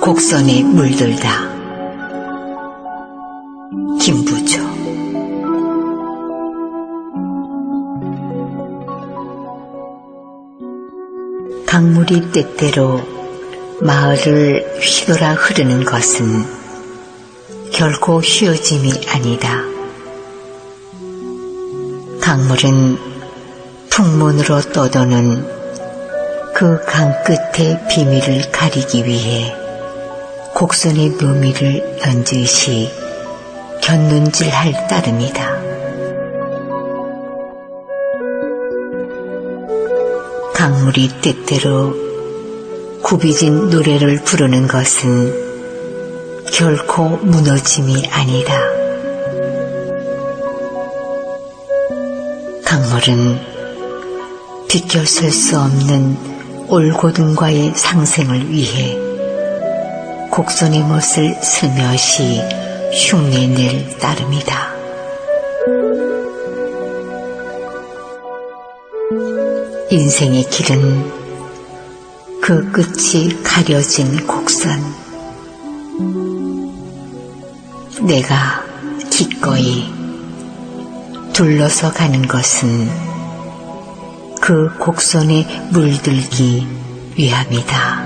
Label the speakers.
Speaker 1: 곡선에 물들다. 김부조. 강물이 때때로 마을을 휘돌아 흐르는 것은 결코 쉬어짐이 아니다. 강물은 풍문으로 떠도는 그 강 끝의 비밀을 가리기 위해 곡선의 묘미를 연듯이 곁눈질할 따름이다. 강물이 때때로 굽이진 노래를 부르는 것은 결코 무너짐이 아니다. 강물은 비껴설 수 없는 올고등과의 상생을 위해 곡선의 멋을 슬며시 흉내낼 따름이다. 인생의 길은 그 끝이 가려진 곡선. 내가 기꺼이 둘러서 가는 것은 그 곡선에 물들기 위함이다.